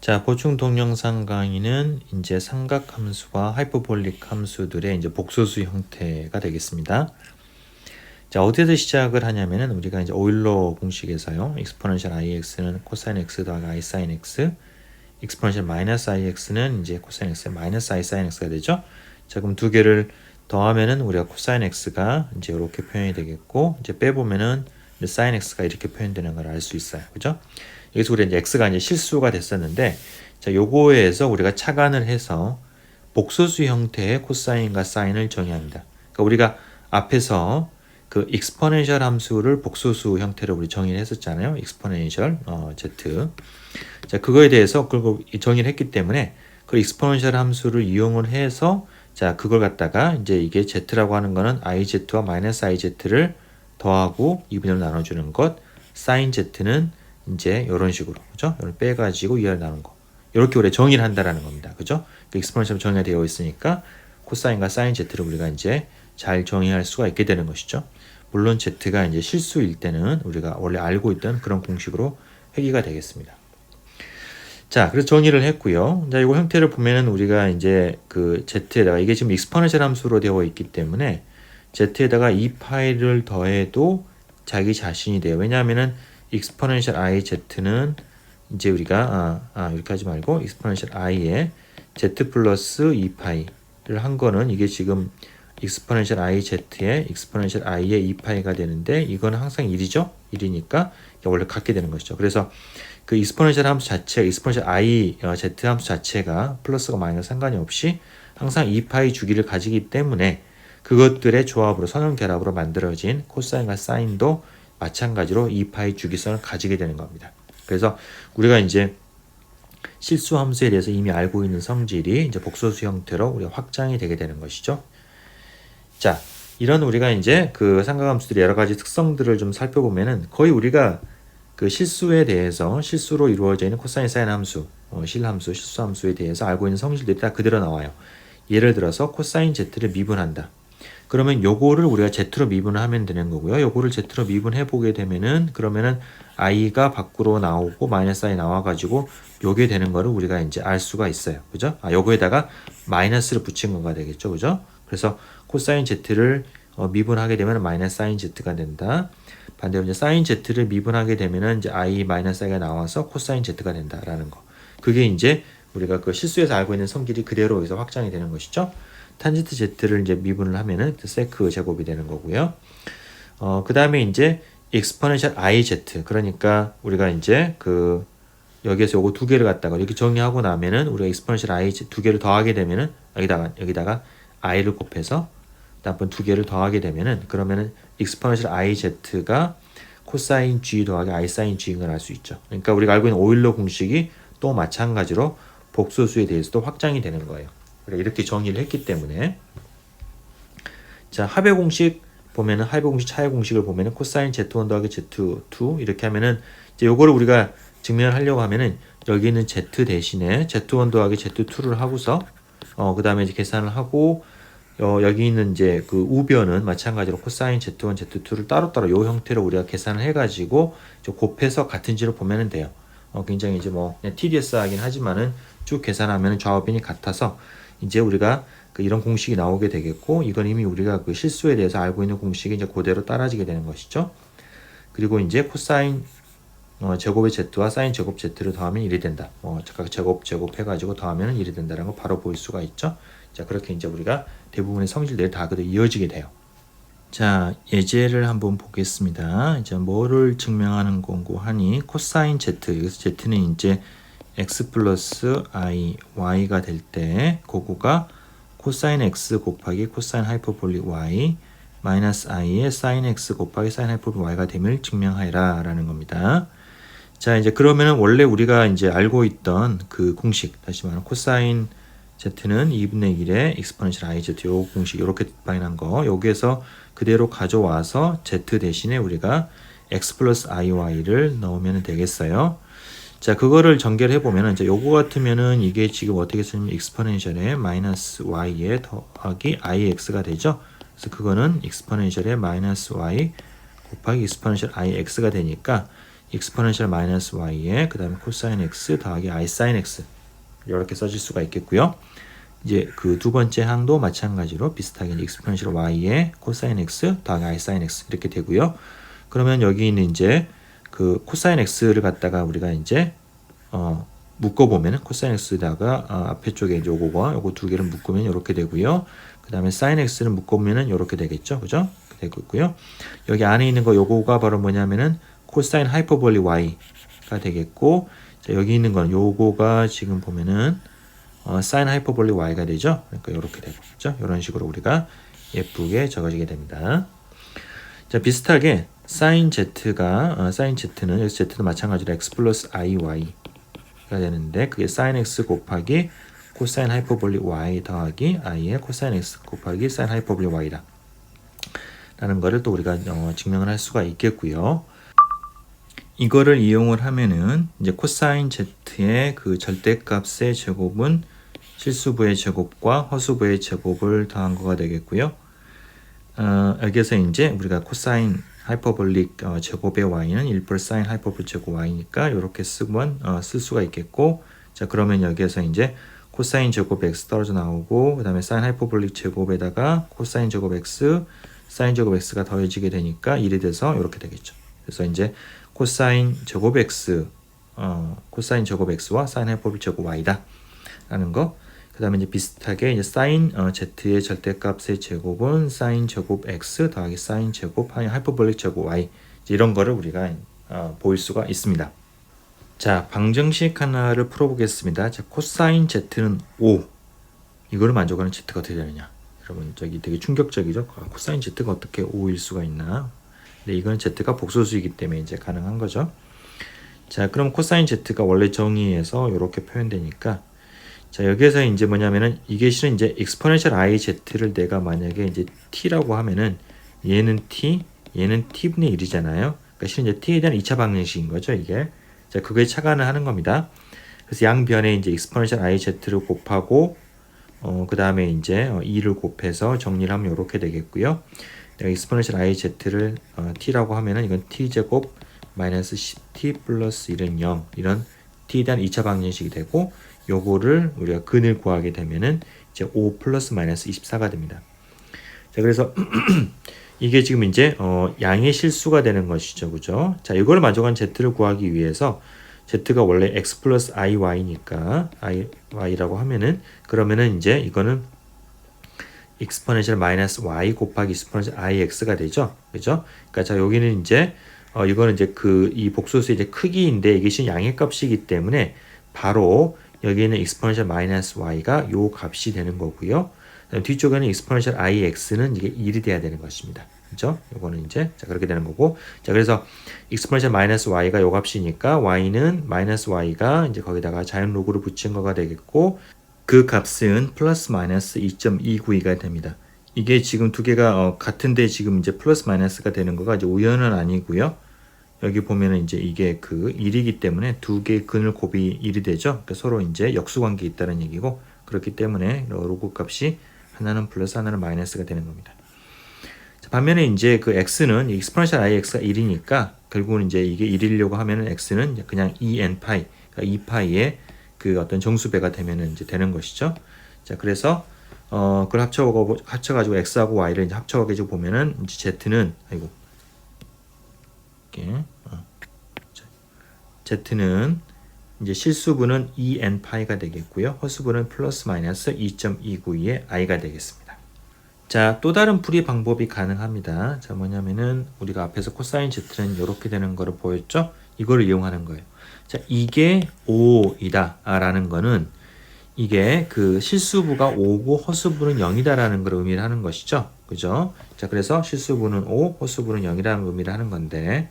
자, 보충 동영상 강의는 이제 삼각함수와 하이퍼볼릭 함수들의 이제 복소수 형태가 되겠습니다. 자, 어디에서 시작을 하냐면은 우리가 이제 오일러 공식에서요. exponential ix는 코사인 x 더하기 i sin x, exponential 마이너스 ix는 이제 코사인 x 마이너스 i sin x가 되죠. 자, 그럼 두 개를 더하면은 우리가 코사인 x가 이제 이렇게 표현이 되겠고, 이제 빼보면은 sin x가 이렇게 표현되는 걸 알 수 있어요. 그죠? 여기서 우리 이제 x가 이제 실수가 됐었는데 자 요거에서 우리가 착안을 해서 복소수 형태의 코사인과 사인을 정의합니다. 그러니까 우리가 앞에서 그 익스포넨셜 함수를 복소수 형태로 우리 정의를 했었잖아요. 익스포넨셜 어, z. 자 그거에 대해서 그리고 정의를 했기 때문에 그 익스포넨셜 함수를 이용을 해서 자 그걸 갖다가 이제 이게 z라고 하는 거는 iz와 마이너스 더하고 2분으로 나눠주는 것, 사인 z는 이제 이런 식으로 그죠? 이걸 빼가지고 이하를 나눈 거. 이렇게 우리 정의를 한다라는 겁니다. 그죠? 그 익스포넨셜 정의가 되어 있으니까 코사인과 사인 z를 우리가 이제 잘 정의할 수가 있게 되는 것이죠. 물론 z가 이제 실수일 때는 우리가 원래 알고 있던 그런 공식으로 회귀가 되겠습니다. 자, 그래서 정의를 했고요. 자, 이거 형태를 보면은 우리가 이제 그 z에다가 이게 지금 익스포넨셜 함수로 되어 있기 때문에 z에다가 이 파일을 더해도 자기 자신이 돼요. 왜냐하면은 익스포넨셜 i z는 이제 우리가 아, 아 이렇게 하지 말고 익스포넨셜 i에 z 플러스 2 파이를 한 거는 이게 지금 익스포넨셜 i z에 익스포넨셜 i의 2 파이가 되는데 이거는 항상 1이죠. 1이니까 원래 같게 되는 것이죠. 그래서 그 익스포넨셜 함수 자체, 익스포넨셜 i 어, z 함수 자체가 플러스가 마이너스 상관이 없이 항상 2파이 주기를 가지기 때문에 그것들의 조합으로 선형 결합으로 만들어진 코사인과 사인도 마찬가지로 2파이 주기선을 가지게 되는 겁니다. 그래서 우리가 이제 실수 함수에 대해서 이미 알고 있는 성질이 이제 복소수 형태로 우리가 확장이 되게 되는 것이죠. 자, 이런 우리가 이제 그 삼각함수들의 여러 가지 특성들을 좀 살펴보면은 거의 우리가 그 실수에 대해서 실수로 이루어져 있는 코사인 사인 함수, 어, 실함수, 실수함수에 대해서 알고 있는 성질들이 다 그대로 나와요. 예를 들어서 코사인 z를 미분한다. 그러면 요거를 우리가 z로 미분을 하면 되는 거고요. 요거를 z로 미분해 보게 되면은 그러면은 i가 밖으로 나오고 마이너스 i 나와 가지고 요게 되는 거를 우리가 이제 알 수가 있어요. 그죠? 아, 요거에다가 마이너스를 붙인 거가 되겠죠. 그죠? 그래서 코사인 z를 어, 미분하게 되면 마이너스 사인 z가 된다. 반대로 이제 사인 z를 미분하게 되면은 이제 i 마이너스 i가 나와서 코사인 z가 된다라는 거. 그게 이제 우리가 그 실수에서 알고 있는 성질이 그대로 여기서 확장이 되는 것이죠. 탄젠트 z를 이제 미분을 하면은 세크 제곱이 되는 거고요. 어, 그 다음에 이제 exponential iz 그러니까 우리가 이제 그 여기에서 요거 두 개를 갖다가 이렇게 정리하고 나면은 우리가 exponential i 두 개를 더하게 되면은 여기다가 여기다가 i를 곱해서 한번 두 개를 더하게 되면은 그러면은 exponential iz가 코사인 g 더하기 i 사인 g인 걸 알 수 있죠. 그러니까 우리가 알고 있는 오일러 공식이 또 마찬가지로 복소수에 대해서도 확장이 되는 거예요. 이렇게 정의를 했기 때문에 자 합의 공식 보면은 합의 공식 차의 공식을 보면은 코사인 z1 더하기 z2 이렇게 하면은 이제 요거를 우리가 증명을 하려고 하면은 여기 있는 z 대신에 z1 더하기 z2를 하고서 어 그 다음에 이제 계산을 하고 어 여기 있는 이제 그 우변은 마찬가지로 코사인 z1 z2를 따로따로 요 형태로 우리가 계산을 해 가지고 곱해서 같은지를 보면은 돼요. 어 굉장히 이제 뭐 그냥 TDS 하긴 하지만은 쭉 계산하면 좌우변이 같아서 이제 우리가 그 이런 공식이 나오게 되겠고 이건 이미 우리가 그 실수에 대해서 알고 있는 공식이 이제 그대로 따라지게 되는 것이죠. 그리고 이제 코사인 어, 제곱의 z와 사인 제곱 z를 더하면 1이 된다. 어, 각각 제곱 제곱 해가지고 더하면 1이 된다는 걸 바로 볼 수가 있죠. 자 그렇게 이제 우리가 대부분의 성질들이 다 그대로 이어지게 돼요. 자 예제를 한번 보겠습니다. 이제 뭐를 증명하는 건고 하니 코사인 z 여기서 z는 이제 x 플러스 i y가 될때 그거가 코사인 x 곱하기 코사인 하이퍼볼릭 y 마이너스 i의 사인 x 곱하기 사인 하이퍼볼릭 y가 됨을 증명하여라 라는 겁니다. 자 이제 그러면은 원래 우리가 이제 알고 있던 그 공식 다시 말하면 코사인 z는 2분의 1의 exponential i z 요 공식 이렇게 디파인한 거 여기에서 그대로 가져와서 z 대신에 우리가 x 플러스 iy를 넣으면 되겠어요. 자, 그거를 전개를 해보면은, 이제 요거 같으면은 이게 지금 어떻게 쓰냐면 익스포넨셜의 마이너스 y에 더하기 ix가 되죠. 그래서 그거는 익스포넨셜의 마이너스 y 곱하기 익스포넨셜 ix가 되니까 exponential 마이너스 y에 그 다음에 코사인 x 더하기 i sin x 이렇게 써질 수가 있겠고요. 이제 그 두 번째 항도 마찬가지로 비슷하게 exponential y에 코사인 x 더하기 i sin x 이렇게 되고요. 그러면 여기 있는 이제 그 코사인 x를 갖다가 우리가 이제 어 묶어 보면은 코사인 x에다가 어, 앞에 쪽에 이제 요거와 요거 두 개를 묶으면 이렇게 되고요. 그 다음에 sin x를 묶으면은 이렇게 되겠죠, 그죠? 되고 있고요. 여기 안에 있는 거 요거가 바로 뭐냐면은 코사인 하이퍼볼리 y가 되겠고, 자, 여기 있는 건 요거가 지금 보면은 어, sin 하이퍼볼리 y가 되죠. 그러니까 이렇게 되고 있죠. 이런 식으로 우리가 예쁘게 적어지게 됩니다. 자 비슷하게 sin z가 어, sin z는 여기 z도 마찬가지로 x 플러스 iy 가 되는데 그게 sin x 곱하기 코사인 하이퍼볼리 y 더하기 i의 코사인 x 곱하기 sin 하이퍼볼리 y다. 라는 거를 또 우리가 어, 증명을 할 수가 있겠고요. 이거를 이용을 하면은 이제 코사인 z의 그 절대값의 제곱은 실수부의 제곱과 허수부의 제곱을 더한 거가 되겠고요. 어, 여기서 이제 우리가 코사인 하이퍼볼릭 어, 제곱의 y는 1 플러스 사인 하이퍼볼 제곱 y니까 이렇게 쓰면 어, 쓸 수가 있겠고 자 그러면 여기에서 이제 코사인 제곱 x 떨어져 나오고 그 다음에 사인 하이퍼볼릭 제곱에다가 코사인 제곱 x 사인 제곱 x가 더해지게 되니까 1이 돼서 이렇게 되겠죠. 그래서 이제 코사인 제곱 x 어, 코사인 제곱 x와 사인 하이퍼볼 제곱 y다 라는 거 그 다음에 이제 비슷하게 이제 사인 어, z의 절대값의 제곱은 사인 제곱 x 더하기 사인 제곱 하이- 하이퍼볼릭 제곱 y 이런 거를 우리가 어, 보일 수가 있습니다. 자 방정식 하나를 풀어보겠습니다. 자 코사인 z는 5 이거를 만족하는 z가 어떻게 되느냐? 여러분 저기 되게 충격적이죠. 아, 코사인 z가 어떻게 5일 수가 있나? 근데 이건 z가 복소수이기 때문에 이제 가능한 거죠. 자 그럼 코사인 z가 원래 정의에서 이렇게 표현되니까 자 여기에서 이제 뭐냐면은 이게 실은 이제 exponential i z를 내가 만약에 이제 t라고 하면은 얘는 t 얘는 t분의 1이잖아요. 그러니까 실은 이제 t에 대한 2차 방정식인 거죠 이게. 자 그거에 차관을 하는 겁니다. 그래서 양변에 이제 exponential i z를 곱하고 어, 그 다음에 이제 어, 2를 곱해서 정리를 하면 이렇게 되겠고요. 내가 exponential i z를 어, t라고 하면은 이건 t 제곱 마이너스 10t 플러스 1은 0 이런 t에 대한 2차 방정식이 되고 요거를 우리가 근을 구하게 되면은 이제 5 플러스 마이너스 24가 됩니다. 자 그래서 이게 지금 이제 어, 양의 실수가 되는 것이죠, 그죠? 자 이걸 만족한 z를 구하기 위해서 z가 원래 x 플러스 iy니까 iy라고 하면은 그러면은 이제 이거는 exponential 마이너스 y 곱하기 exponential ix가 되죠, 그죠? 그러니까 자 여기는 이제 어, 이거는 이제 그 이 복소수의 이제 크기인데 이게 신 양의 값이기 때문에 바로 여기에는 exponential 마이너스 y가 요 값이 되는 거고요. 뒤쪽에는 exponential ix는 이게 1이 돼야 되는 것입니다. 그죠? 요거는 이제 자 그렇게 되는 거고 자 그래서 exponential 마이너스 y가 요 값이니까 y는 마이너스 y가 이제 거기다가 자연 로그를 붙인 거가 되겠고 그 값은 플러스 마이너스 2.292가 됩니다. 이게 지금 두 개가 어, 같은데 지금 이제 플러스 마이너스가 되는 거가 이제 우연은 아니고요. 여기 보면은 이제 이게 그 1이기 때문에 두 개의 근을 곱이 1이 되죠. 그러니까 서로 이제 역수관계 있다는 얘기고 그렇기 때문에 로그 값이 하나는 플러스 하나는 마이너스가 되는 겁니다. 자, 반면에 이제 그 x는 exponential ix가 1이니까 결국은 이제 이게 1이려고 하면은 x는 그냥 2n 파이, 그러니까 2파이의 그 어떤 정수배가 되면은 이제 되는 것이죠. 자, 그래서 어 그걸 합쳐 합쳐가지고 x하고 y를 이제 합쳐가지고 보면은 이제 z는 아이고 이렇게 어. 자, z는 이제 실수분은 2n 파이가 되겠고요. 허수분은 플러스 마이너스 2.292의 i가 되겠습니다. 자, 또 다른 풀이 방법이 가능합니다. 자, 뭐냐면은 우리가 앞에서 코사인 z는 이렇게 되는 거를 보였죠? 이거를 이용하는 거예요. 자, 이게 5이다라는 거는 이게 그 실수부가 5고 허수부는 0이다라는 걸 의미를 하는 것이죠. 그죠? 자, 그래서 실수부는 5, 허수부는 0이라는 의미를 하는 건데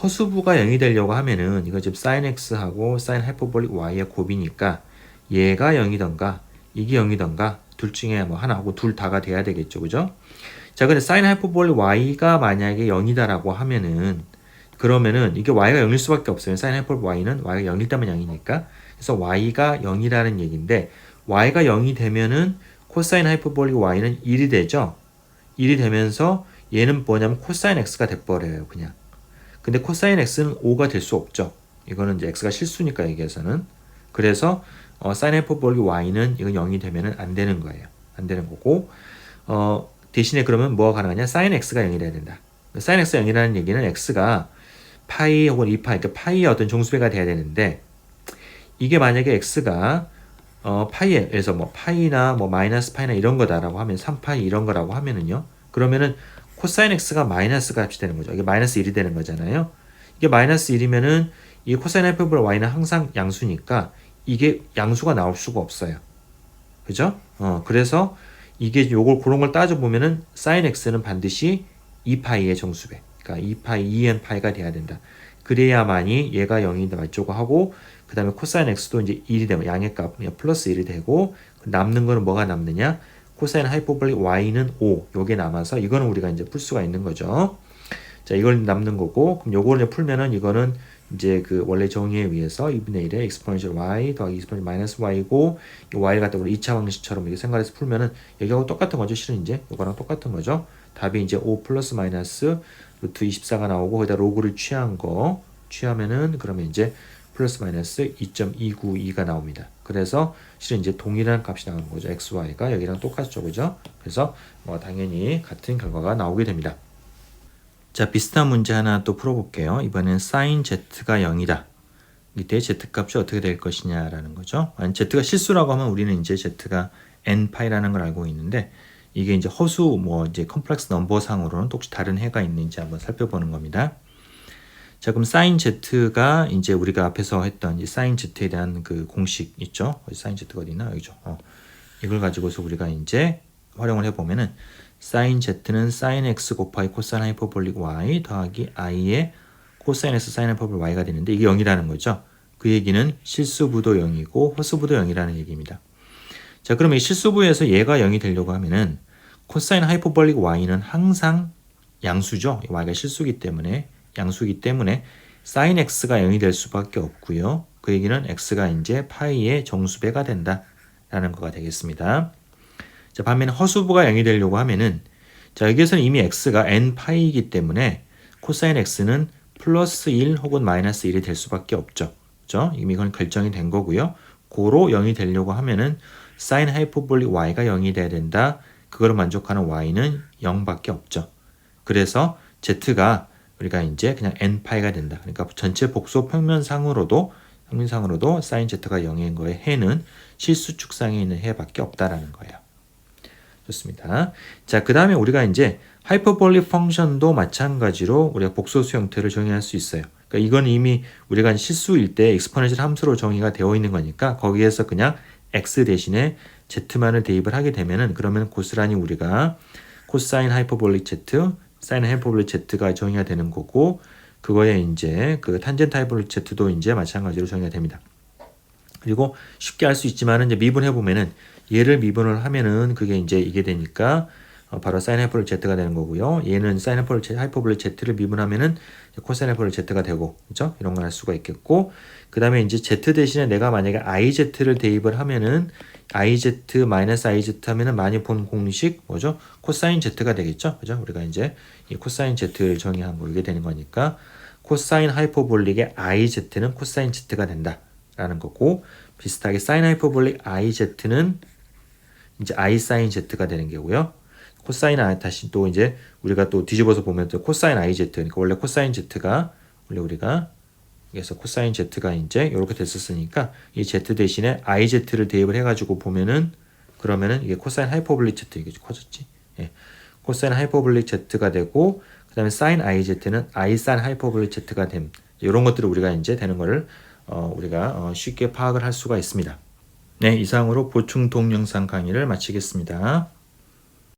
허수부가 0이 되려고 하면은 이거 지금 sin x하고 sin 하이퍼볼릭 y의 곱이니까 얘가 0이던가 이게 0이던가 둘 중에 뭐 하나하고 둘 다가 돼야 되겠죠. 그죠? 자, 근데 sin 하이퍼볼릭 y가 만약에 0이다라고 하면은 그러면은 이게 y가 0일 수밖에 없어요. sin 하이퍼볼릭 y는 y가 0일 때면 0이니까. 그래서 y가 0이라는 얘기인데 y가 0이 되면은 코사인 하이퍼볼릭 y는 1이 되죠. 1이 되면서 얘는 뭐냐면 코사인 x가 돼버려요. 그냥. 근데 코사인 x는 5가 될 수 없죠. 이거는 이제 x가 실수니까 여기에서는. 그래서 어, 사인 하이퍼볼릭 y는 이건 0이 되면은 안 되는 거예요. 안 되는 거고 어, 대신에 그러면 뭐가 가능하냐? 사인 x가 0이 돼야 된다. 사인 x가 0이라는 얘기는 x가 파이 혹은 2파이, 그러니까 파이의 어떤 종수배가 돼야 되는데 이게 만약에 x가 어, 파이에서 뭐 파이나 뭐 마이너스 파이나 이런 거다라고 하면 3파이 이런 거라고 하면은요. 그러면은 코사인 x가 마이너스 값이 되는 거죠. 이게 마이너스 1이 되는 거잖아요. 이게 마이너스 1이면은 이 코사인 하이퍼볼 y는 항상 양수니까 이게 양수가 나올 수가 없어요. 그죠? 어, 그래서 이게 요걸 그런 걸 따져 보면은 사인 x는 반드시 2파이의 정수배. 그러니까 2파이, 2n 파이가 돼야 된다. 그래야만이 얘가 0이 맞죠 하고 그 다음에 코사인 x도 이제 1이 되면 양의 값 플러스 1이 되고 남는 거는 뭐가 남느냐? 코사인 하이퍼볼릭 y는 5 요게 남아서 이거는 우리가 이제 풀 수가 있는 거죠. 자 이걸 남는 거고 그럼 요거를 풀면은 이거는 이제 그 원래 정의에 의해서 2분의 1의 exponential y 더하기 exponential 마이너스 y고 이 y를 갖다 우리 2차 방식처럼 이렇게 생각해서 풀면은 여기하고 똑같은 거죠. 실은 이제 이거랑 똑같은 거죠. 답이 이제 5 플러스 마이너스 루트 24가 나오고 거기다 로그를 취한 거 취하면은 그러면 이제 플러스 마이너스 2.292가 나옵니다. 그래서 실은 이제 동일한 값이 나오는 거죠. xy가 여기랑 똑같죠. 그죠? 그래서 뭐 당연히 같은 결과가 나오게 됩니다. 자, 비슷한 문제 하나 또 풀어볼게요. 이번엔 sin z가 0이다. 이때 z 값이 어떻게 될 것이냐라는 거죠. 아니, z가 실수라고 하면 우리는 이제 z가 n파이라는 걸 알고 있는데 이게 이제 허수 뭐 이제 컴플렉스 넘버 상으로는 또 혹시 다른 해가 있는지 한번 살펴보는 겁니다. 자, 그럼 sin z가 이제 우리가 앞에서 했던 이 sin z에 대한 그 공식 있죠? sin z가 어디 있나? 여기죠. 어. 이걸 가지고서 우리가 이제 활용을 해보면은 sin z는 sin x 곱하기 코사인 하이퍼볼릭 y 더하기 i의 코사인 x 사인 하이퍼볼릭 y가 되는데 이게 0이라는 거죠. 그 얘기는 실수부도 0이고 허수부도 0이라는 얘기입니다. 자, 그러면 이 실수부에서 얘가 0이 되려고 하면은 코사인 하이퍼볼릭 y는 항상 양수죠. y가 실수기 때문에 양수기 때문에 sin x가 0이 될 수밖에 없고요. 그 얘기는 x가 이제 파이의 정수배가 된다라는 거가 되겠습니다. 자, 반면에 허수부가 0이 되려고 하면은 자, 여기에서는 이미 x가 n 파이이기 때문에 코사인 x는 플러스 1 혹은 마이너스 1이 될 수밖에 없죠. 그죠? 이미 그건 결정이 된 거고요. 고로 0이 되려고 하면은 sin 하이퍼볼릭 y가 0이 돼야 된다. 그거를 만족하는 y는 0밖에 없죠. 그래서 z가 우리가 이제 그냥 n파이가 된다. 그러니까 전체 복소 평면상으로도 평면상으로도 sin z가 0인 거에 해는 실수 축상에 있는 해밖에 없다라는 거예요. 좋습니다. 자, 그 다음에 우리가 이제 하이퍼볼릭 펑션도 마찬가지로 우리가 복소수 형태를 정의할 수 있어요. 그러니까 이건 이미 우리가 실수일 때 exponential 함수로 정의가 되어 있는 거니까 거기에서 그냥 x 대신에 z만을 대입을 하게 되면은 그러면 고스란히 우리가 코사인 하이퍼볼릭 z, 사인 하이퍼볼릭 z가 정의가 되는 거고 그거에 이제 그 탄젠트 하이퍼볼릭 z도 이제 마찬가지로 정의가 됩니다. 그리고 쉽게 알수 있지만은 이제 미분해 보면은 얘를 미분을 하면은 그게 이제 이게 되니까 어, 바로 사인 하이퍼볼 z가 되는 거고요. 얘는 사인 하이퍼볼 하이퍼볼 z를 미분하면은 코사인 하이퍼볼 z가 되고, 그죠? 이런 걸 할 수가 있겠고, 그 다음에 이제 z 대신에 내가 만약에 iz를 대입을 하면은 iz 마이너스 iz 하면은 많이 본 공식 뭐죠? 코사인 z가 되겠죠, 그죠? 우리가 이제 이 코사인 z를 정의한 거 이게 되는 거니까 코사인 하이퍼볼릭의 iz는 코사인 z가 된다라는 거고 비슷하게 사인 하이퍼볼릭 iz는 이제 i 사인 z가 되는 게고요. 코사인 i 다시 또 이제 우리가 또 뒤집어서 보면 또 코사인 iz 그러니까 원래 코사인 z가 원래 우리가 그래서 코사인 z가 이제 이렇게 됐었으니까 이 z 대신에 iz를 대입을 해가지고 보면은 그러면은 이게 코사인 하이퍼블릭 z 이게 커졌지. 예. 코사인 하이퍼블릭 z가 되고 그 다음에 사인 iz는 i 사인 하이퍼블릭 z가 됨. 이런 것들을 우리가 이제 되는 거를 어, 우리가 어, 쉽게 파악을 할 수가 있습니다. 네, 이상으로 보충 동영상 강의를 마치겠습니다.